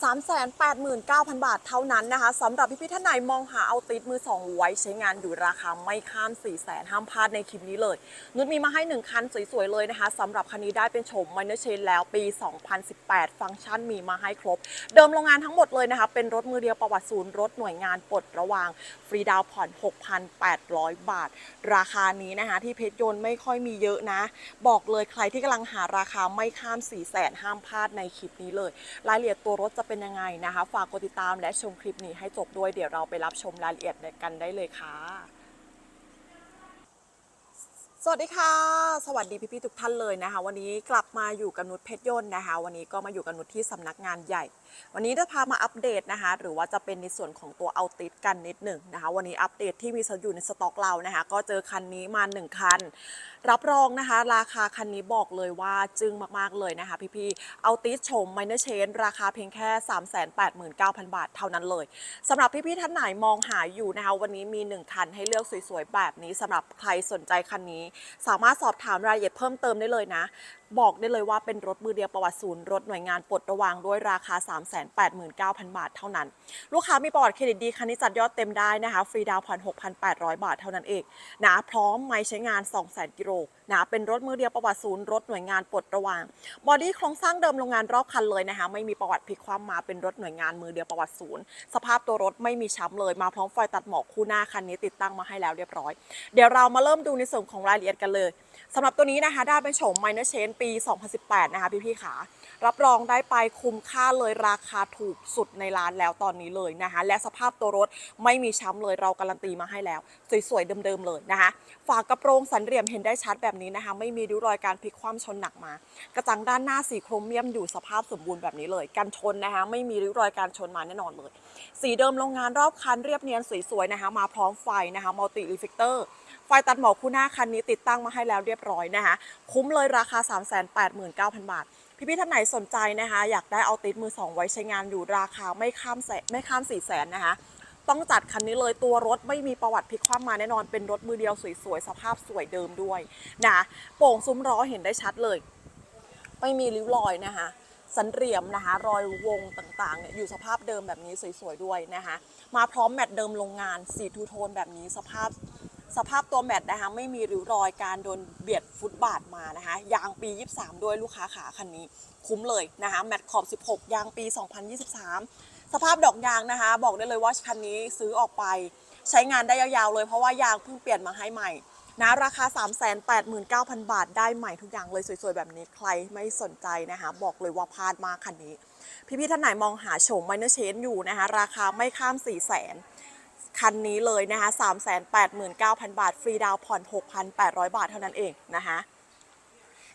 389,000 บาทเท่านั้นนะคะสำหรับพี่ๆท่านไหนมองหาเอาติดมือสองไว้ใช้งานอยู่ราคาไม่ข้าม 4 0 0 0 0ห้ามพลาดในคลิปนี้เลยนุชมีมาให้ 1 คันสวยๆเลยนะคะสำหรับคันนี้ได้เป็นโฉม Minor Chain แล้วปี 2018 ฟังก์ชันมีมาให้ครบ เดิมโรงงานทั้งหมดเลยนะคะ เป็นรถมือเดียวประวัติศูนย์รถหน่วยงานปลดระวาง ฟรีดาวผ่อน 6,800 บาท ราคานี้นะคะที่เพชรยนต์ไม่ค่อยมีเยอะนะ บอกเลยใครที่กำลังหาราคาไม่ข้าม 4 0 0 0 0 0ห้ามพลาดในคลิปนี้เลย รายละเอียดตัวรถจะเป็นยังไงนะคะ ฝากกดติดตามและชมคลิปนี้ให้จบด้วยเดี๋ยวเราไปรับชมรายละเอียดกันได้เลยค่ะ สวัสดีค่ะ สวัสดีพี่ๆทุกท่านเลยนะคะ วันนี้กลับมาอยู่กับนุชเพชรยนต์นะคะ วันนี้ก็มาอยู่กับนุชที่สำนักงานใหญ่ วันนี้จะพามาอัปเดตนะคะ หรือว่าจะเป็นในส่วนของตัวเอาติดกันนิดหนึ่งนะคะ วันนี้อัปเดตที่มีอยู่ในสต็อกเรานะคะ ก็เจอคันนี้มาหนึ่งคัน รับรองนะคะ ราคาคันนี้บอกเลยว่าจึ้งมากๆเลยนะคะ พี่ๆเอาติสชมไมเนอร์เชนราคาเพียงแค่ 389,000 บาทเท่านั้นเลยสำหรับพี่ๆท่านไหนมองหาอยู่นะคะ วันนี้มี 1 คันให้เลือกสวยๆแบบนี้สำหรับใครสนใจคันนี้ สามารถสอบถามรายละเอียดเพิ่มเติมได้เลยนะ บอกได้เลยว่าเป็นรถมือเดียวประวัติศูนย์รถหน่วยงานปลดระวางด้วยราคา 389,000 บาทเท่านั้น ลูกค้ามีประวัติเครดิตดีคันนี้จัดยอดเต็มได้นะคะ ฟรีดาวน์ผ่อน6,800 บาทเท่านั้นเองนะพร้อมไม่ใช้งาน 200,000กิโล นะเป็นรถมือเดียวประวัติศูนย์รถหน่วยงานปลดระวางบอดี้โครงสร้างเดิมโรงงานรอบคันเลยนะคะไม่มีประวัติพลิกคว่ำมาเป็นรถหน่วยงานมือเดียวประวัติศูนย์สภาพตัวรถไม่มีช้ำเลยมาพร้อมไฟตัดหมอกคู่หน้าคันนี้ติดตั้งมาให้แล้วเรียบร้อย เดี๋ยวเรามาเริ่มดูในส่วนของรายละเอียดกันเลยสำหรับตัวนี้นะคะได้เป็นโฉม Minor Change ปี 2018 นะคะพี่ๆขารับรองได้ไปคุ้มค่าเลยราคาถูกสุดในร้านแล้วตอนนี้เลยนะคะ และสภาพตัวรถไม่มีช้ำเลยเราการันตีมาให้แล้ว สวยๆเดิมๆเลยนะคะ ฝากระโปรงสันเหลี่ยมเห็นได้ชัดแบบนี้นะคะ ไม่มีริ้วรอยการพลิกคว่ำชนหนักมา กระจังด้านหน้าสีโครเมียมอยู่สภาพสมบูรณ์แบบนี้เลย กันชนนะคะ ไม่มีริ้วรอยการชนมาแน่นอนเลย สีเดิมโรงงานรอบคันเรียบเนียนสวยๆนะคะ มาพร้อมไฟนะคะมัลติรีเฟกเตอร์ไฟตัดหมอกคู่หน้าคันนี้ติดตั้งมาให้แล้วเรียบร้อยนะคะ คุ้มเลยราคา 389,000 บาทพี่ๆท่านไหนสนใจนะคะ อยากได้เอาติดมือสองไว้ใช้งานอยู่ราคาไม่ข้ามแสนไม่ข้ามสี่แสนนะคะ ต้องจัดคันนี้เลยตัวรถไม่มีประวัติพลิกคว่ำมาแน่นอนเป็นรถมือเดียวสวยๆสภาพสวยเดิมด้วยนะโป่งซุ้มล้อเห็นได้ชัดเลย ไม่มีริ้วรอยนะคะสันเตี่ยมนะคะรอยวงต่างๆเนี่ยอยู่สภาพเดิมแบบนี้สวยๆด้วยนะคะมาพร้อมแมตต์เดิมโรงงานสีทูโทนแบบนี้สภาพ สภาพตัวแมตต์นะคะไม่มีริ้วรอยการโดนเบียดฟุตบาทมานะคะยางปี 23 ด้วยลูกค้าขาคันนี้ คุ้มเลยนะคะแมตต์ขอบ 16 ยางปี 2023 สภาพดอกยางนะคะ บอกได้เลยว่าคันนี้ซื้อออกไปใช้งานได้ยาวๆเลยเพราะว่ายางเพิ่งเปลี่ยนมาให้ใหม่นะราคา 389,000 บาทได้ใหม่ทุกอย่างเลยสวยๆ แบบนี้ใครไม่สนใจนะคะ บอกเลยว่าพลาดมากคันนี้ พี่ๆท่านไหนมองหาโฉมไมเนอร์เชนอยู่นะคะ ราคาไม่ข้าม 4 0 0 0 0 คันนี้เลยนะคะ 389,000 บาท ฟรีดาวผ่อน 6,800 บาทเท่านั้นเองนะคะ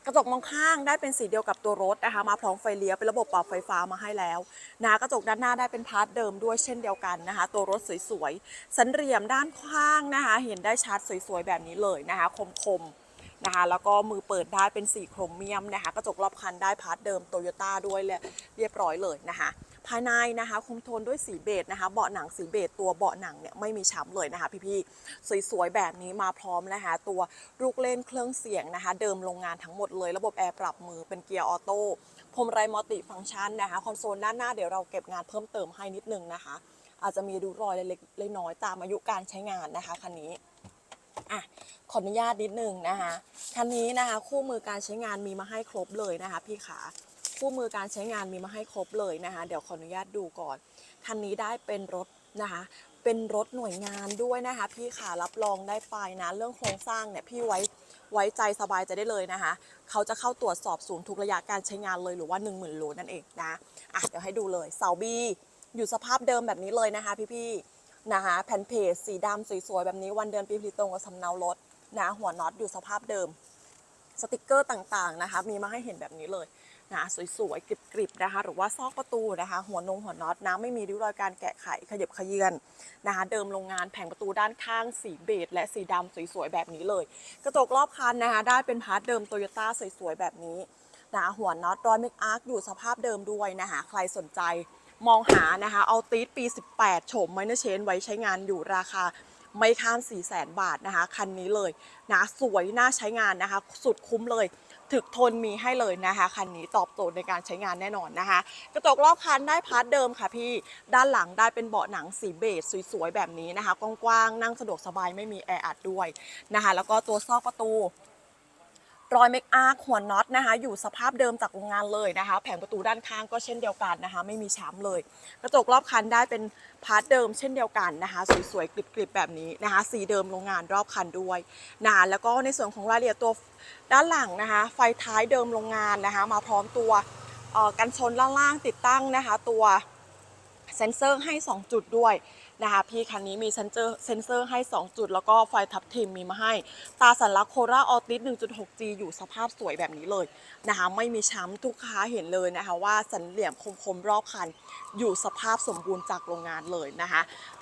กระจกมองข้างได้เป็นสีเดียวกับตัวรถนะคะ มาพร้อมไฟเลี้ยวเป็นระบบปรับไฟฟ้ามาให้แล้วนะกระจกด้านหน้าได้เป็นพาร์ทเดิมด้วยเช่นเดียวกันนะคะ ตัวรถสวยๆสันเหลี่ยมด้านข้างนะคะ เห็นได้ชัดสวยๆแบบนี้เลยนะคะ คมๆนะคะ แล้วก็มือเปิดได้เป็นสีโครเมียมนะคะ กระจกรอบคันได้พาร์ทเดิมโตโยต้าด้วยเลยเรียบร้อยเลยนะคะ ภายในนะคะคุมโทนด้วยสีเบจนะคะเบาะหนังสีเบจตัวเบาะหนังเนี่ยไม่มีช้ำเลยนะคะ พี่ๆสวยๆแบบนี้มาพร้อมนะคะ ตัวลูกเล่นเครื่องเสียงนะคะ เดิมโรงงานทั้งหมดเลย ระบบแอร์ปรับมือเป็นเกียร์ออโต้พรมไรมัลติฟังก์ชันนะคะคอนโซลด้านหน้าเดี๋ยวเราเก็บงานเพิ่มเติมให้นิดนึงนะคะ อาจจะมีดูรอยเล็กๆน้อยตามอายุการใช้งานนะคะคันนี้อะขออนุญาตนิดนึงนะคะคันนี้นะคะ คู่มือการใช้งานมีมาให้ครบเลยนะคะ พี่ขา คู่มือการใช้งานมีมาให้ครบเลยนะคะ เดี๋ยวขออนุญาตดูก่อน คันนี้ได้เป็นรถนะคะ เป็นรถหน่วยงานด้วยนะคะ พี่ขารับรองได้ไปนะ เรื่องโครงสร้างเนี่ยพี่ไว้ไว้ใจสบายใจได้เลยนะคะ เขาจะเข้าตรวจสอบศูนย์ทุกระยะการใช้งานเลยหรือว่า 1 0,000โลนั่นเองนะอะเดี๋ยวให้ดูเลยเสาบีอยู่สภาพเดิมแบบนี้เลยนะคะ พี่ๆนะคะแผ่นเพจสีดำสวยๆแบบนี้วันเดือนปีผลิตตรงกับสำเนารถนะหัวน็อตอยู่สภาพเดิม สติกเกอร์ต่างๆนะคะ มีมาให้เห็นแบบนี้เลย นะสวยๆกริบๆนะคะ หรือว่าซอกประตูนะคะ หัวนงหัวน็อตนะไม่มีริ้วรอยการแกะไขขยับขยื่นนะคะ เดิมโรงงานแผงประตูด้านข้างสีเบจและสีดำสวยๆแบบนี้เลย กระจกรอบคันนะคะ ได้เป็นพาร์ทเดิมโตโยต้าสวยๆแบบนี้นะหัวน็อตรอยเมกอาร์คอยู่สภาพเดิมด้วยนะคะ ใครสนใจมองหานะคะเอาตีดปี 18 โฉมไมเนอร์เชนไว้ใช้งานอยู่ราคา ไม่ข้าม4 0 0แสนบาทนะคะ คันนี้เลยนะสวยน่าใช้งานนะคะ สุดคุ้มเลย ถึกทนมีให้เลยนะคะ คันนี้ตอบโจทย์ในการใช้งานแน่นอนนะคะ กระจกรอบคันได้พาร์ทเดิมค่ะพี่ ด้านหลังได้เป็นเบาะหนังสีเบจสวยๆแบบนี้นะคะ กว้างๆนั่งสะดวกสบายไม่มีแออัดด้วยนะคะ แล้วก็ตัวซอกประตู รอยเมคอาร์หัวน็อตนะคะ อยู่สภาพเดิมจากโรงงานเลยนะคะ แผงประตูด้านข้างก็เช่นเดียวกันนะคะ ไม่มีช้ำเลย กระจกรอบคันได้เป็นพาร์ทเดิมเช่นเดียวกันนะคะ สวยๆกริบๆแบบนี้นะคะ สีเดิมโรงงานรอบคันด้วยนะแล้วก็ในส่วนของรายละเอียดตัวด้านหลังนะคะ ไฟท้ายเดิมโรงงานนะคะ มาพร้อมตัวกันชนล่างๆติดตั้งนะคะ ตัว เซ็นเซอร์ให้ 2 จุดด้วยนะคะพี่คันนี้มีเซ็นเซอร์เซ็นเซอร์ให้ 2 จุด แล้วก็ไฟทับทิมมีมาให้ ตาสัญลักษณ์โคราออติส 1.6G อยู่สภาพสวยแบบนี้เลยนะคะไม่มีช้ำทุกค้าเห็นเลยนะคะว่าสันเหลี่ยมคมๆรอบคัน อยู่สภาพสมบูรณ์จากโรงงานเลยนะคะ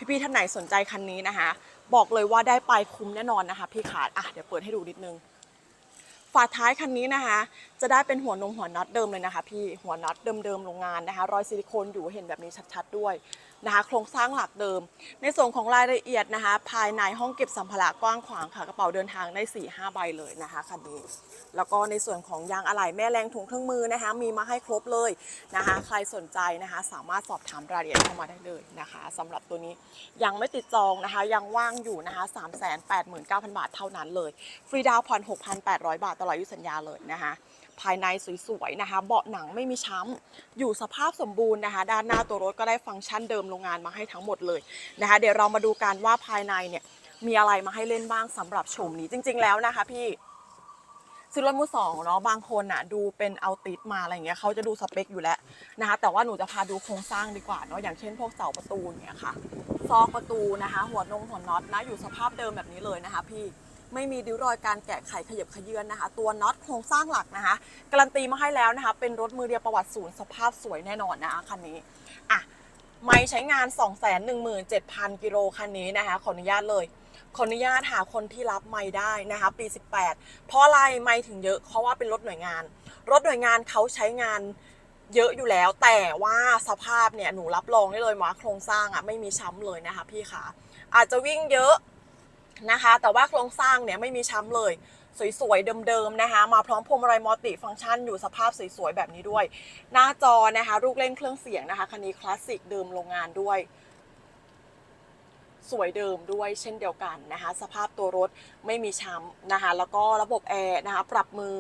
พี่ๆท่านไหนสนใจคันนี้นะคะ บอกเลยว่าได้ไปคุ้มแน่นอนนะคะพี่ขาดอะเดี๋ยวเปิดให้ดูนิดนึง ฝาท้ายคันนี้นะคะ จะได้เป็นหัวนมหัวน็อตเดิมเลยนะคะ พี่หัวน็อตเดิมๆโรงงานนะคะ รอยซิลิโคนอยู่เห็นแบบนี้ชัดๆด้วย นะคะ โครงสร้างหลักเดิม ในส่วนของรายละเอียดนะคะ ภายในห้องเก็บสัมภาระกว้างขวางค่ะกระเป๋าเดินทางได้4ี่ห้าใบเลยนะคะคันนี้แล้วก็ในส่วนของยางอะไหล่แม่แรงถุงเครื่องมือนะคะ มีมาให้ครบเลยนะคะ ใครสนใจนะคะ สามารถสอบถามรายละเอียดเข้ามาได้เลยนะคะสำหรับตัวนี้ยังไม่ติดจองนะคะ ยังว่างอยู่นะคะ3 8 9 0 0 0 บาทเท่านั้นเลย ฟรีดาวน์ผ่อน6,800 บาทตลอดอายุสัญญาเลยนะคะ ภายในสวยๆนะคะ เบาะหนังไม่มีช้ำอยู่สภาพสมบูรณ์นะคะ ด้านหน้าตัวรถก็ได้ฟังก์ชันเดิมโรงงานมาให้ทั้งหมดเลยนะคะ เดี๋ยวเรามาดูกันว่าภายในเนี่ยมีอะไรมาให้เล่นบ้างสำหรับโฉมนี้จริง ๆ แล้วนะคะพี่ซื้อรถมือสองเนาะบางคนอะดูเป็นเอาติดมาอะไรเงี้ยเขาจะดูสเปคอยู่แล้วนะคะแต่ว่าหนูจะพาดูโครงสร้างดีกว่าเนาะอย่างเช่นพวกเสาประตูอย่างเงี้ยค่ะซอกประตูนะคะ หัวนงหัวน็อตนะอยู่สภาพเดิมแบบนี้เลยนะคะ พี่ ไม่มีริ้วรอยการแกะไขขยับขยื่นนะคะ ตัวน็อตโครงสร้างหลักนะคะ การันตีมาให้แล้วนะคะ เป็นรถมือเดียวประวัติศูนย์สภาพสวยแน่นอนนะคะคันนี้อะไม่ใช้งาน 2 1 7 0 0 0 กิโลคันนี้นะคะ ขออนุญาตเลย ขออนุญาตหาคนที่รับไม่ได้นะคะ ปี 18 เพราะอะไรไม่ถึงเยอะ เพราะว่าเป็นรถหน่วยงาน รถหน่วยงานเขาใช้งานเยอะอยู่แล้ว แต่ว่าสภาพเนี่ยหนูรับรองได้เลยว่าโครงสร้างอะไม่มีช้ำเลยนะคะพี่ขาอาจจะวิ่งเยอะ นะคะ แต่ว่าโครงสร้างเนี่ยไม่มีช้ำเลย สวยๆ เดิมๆนะคะ มาพร้อมพวงมาลัยมัลติฟังก์ชันอยู่สภาพสวยๆ แบบนี้ด้วย หน้าจอนะคะลูกเล่นเครื่องเสียงนะคะคันนี้คลาสสิกเดิมโรงงานด้วยสวยเดิมด้วยเช่นเดียวกันนะคะ สภาพตัวรถไม่มีช้ำนะคะ แล้วก็ระบบแอร์นะคะ ปรับมือ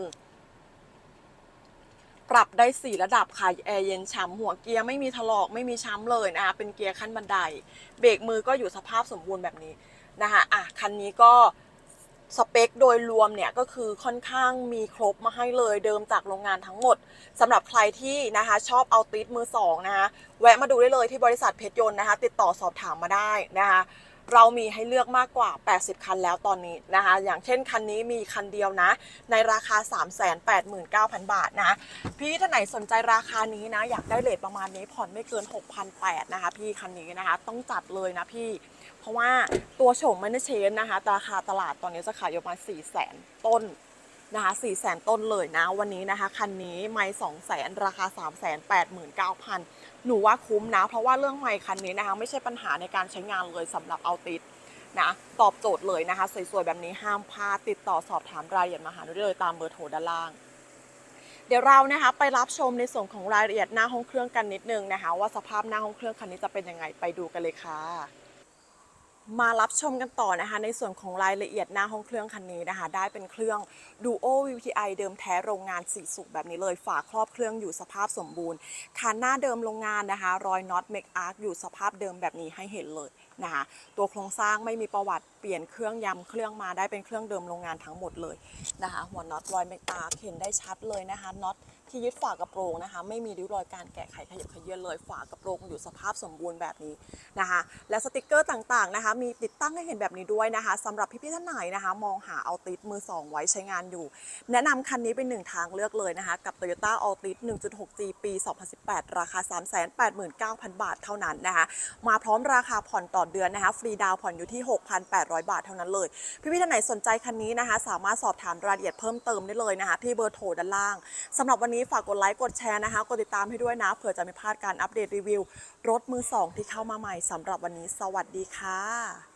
ปรับได้ 4 ระดับค่ะแอร์เย็นฉ่ำหัวเกียร์ไม่มีถลอกไม่มีช้ำเลยนะคะ เป็นเกียร์ขั้นบันได เบรกมือก็อยู่สภาพสมบูรณ์แบบนี้ นะคะอะคันนี้ก็สเปคโดยรวมเนี่ยก็คือค่อนข้างมีครบมาให้เลยเดิมจากโรงงานทั้งหมดสำหรับใครที่นะคะชอบเอาติดมือสองนะคะแวะมาดูได้เลยที่บริษัทเพชรยนต์นะคะติดต่อสอบถามมาได้นะคะ เรามีให้เลือกมากกว่า 80 คันแล้วตอนนี้นะคะ อย่างเช่นคันนี้มีคันเดียวนะ ในราคา 389,000 บาทนะ พี่ท่านไหนสนใจราคานี้นะ อยากได้เลทประมาณนี้ผ่อนไม่เกิน 6,800นะคะ พี่คันนี้นะคะ ต้องจัดเลยนะพี่ เพราะว่าตัวโฉมมันเชนนะคะ ราคาตลาดตอนนี้จะขายอยู่ประมาณ400,000 ต้น นะคะ4 0 0แสนต้นเลยนะ วันนี้นะคะ คันนี้ไม่2 0 0แสนราคา 3 8 9 0 0 0 หนูว่าคุ้มนะ เพราะว่าเรื่องไม่คันนี้นะคะ ไม่ใช่ปัญหาในการใช้งานเลยสำหรับเอาติดนะตอบโจทย์เลยนะคะ สวยๆ แบบนี้ห้ามพลาดติดต่อสอบถามรายละเอียดมาหาหนูได้เลยตามเบอร์โทรด้านล่าง เดี๋ยวเรานะคะไปรับชมในส่วนของรายละเอียดหน้าห้องเครื่องกันนิดนึงนะคะ ว่าสภาพหน้าห้องเครื่องคันนี้จะเป็นยังไงไปดูกันเลยค่ะ มารับชมกันต่อนะคะในส่วนของรายละเอียดหน้าห้องเครื่องคันนี้นะคะ ได้เป็นเครื่อง Duo VTI เดิมแท้โรงงานสีสุกแบบนี้เลยฝาครอบเครื่องอยู่สภาพสมบูรณ์คานหน้าเดิมโรงงานนะคะ รอยน็อตเมกอาร์คอยู่สภาพเดิมแบบนี้ให้เห็นเลยนะคะตัวโครงสร้างไม่มีประวัติเปลี่ยนเครื่องยำเครื่องมาได้เป็นเครื่องเดิมโรงงานทั้งหมดเลยนะคะ หัวน็อตรอยเมกอาร์คเห็นได้ชัดเลยนะคะน็อต ที่ยึดฝากระโปรงนะคะ ไม่มีริ้วรอยการแกะไขขยับขยื้อนเลยฝากระโปรงอยู่สภาพสมบูรณ์แบบนี้นะคะ และสติกเกอร์ต่างๆนะคะ มีติดตั้งให้เห็นแบบนี้ด้วยนะคะสำหรับพี่ๆท่านไหนนะคะ มองหาเอาติดมือ 2 ไว้ใช้งานอยู่ แนะนำคันนี้เป็นหนึ่งทางเลือกเลยนะคะ กับ Toyota Altis 1.6G ปี 2018 ราคา 389,000 บาทเท่านั้นนะคะ มาพร้อมราคาผ่อนต่อเดือนนะคะ ฟรีดาวผ่อนอยู่ที่ 6,800 บาทเท่านั้นเลย พี่ๆท่านไหนสนใจคันนี้นะคะ สามารถสอบถามรายละเอียดเพิ่มเติมได้เลยนะคะที่เบอร์โทรด้านล่างสำหรับวันนี้นี้ฝากกดไลค์กดแชร์นะคะ กดติดตามให้ด้วยนะ เผื่อจะไม่พลาดการอัปเดตรีวิว รถมือสองที่เข้ามาใหม่สำหรับวันนี้ สวัสดีค่ะ